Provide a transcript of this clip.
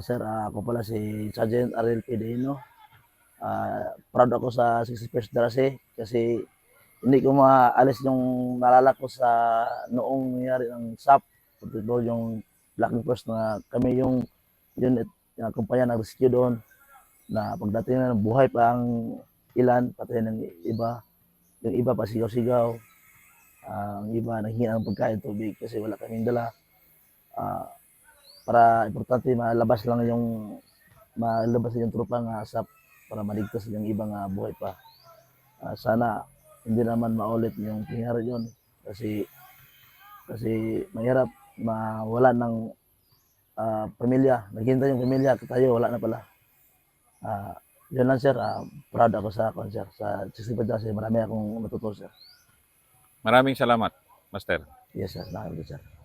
sir, ah, ako pala si Sergeant Ariel Pedino. Ah, proud ako sa 61st Darase kasi hindi ko maalis yung nalala ko sa noong nangyari ng SAP, football yung Black Force na kami yung unit na kumpanya ng rescue doon na pagdating na ng buhay pa ang ilan, patay ng iba. Yung iba pa sigaw-sigaw. Ah, ang iba nanghingi ng pagkain tubig kasi wala kaming dala. Ah, para importante malabas lang yung malabas yung tropa nga asap para maligtas yung ibang nga buhay pa. Ah, sana hindi naman maulit yung nangyari yun kasi kasi mahirap mawala ng ah, pamilya. Naghintay yung pamilya, tayo wala na pala. Ah, yun lang sir, Ah, proud ako sa concert sa 65 kasi marami akong natuto sir. Maraming salamat, Master. Yes sir, nakakita sir.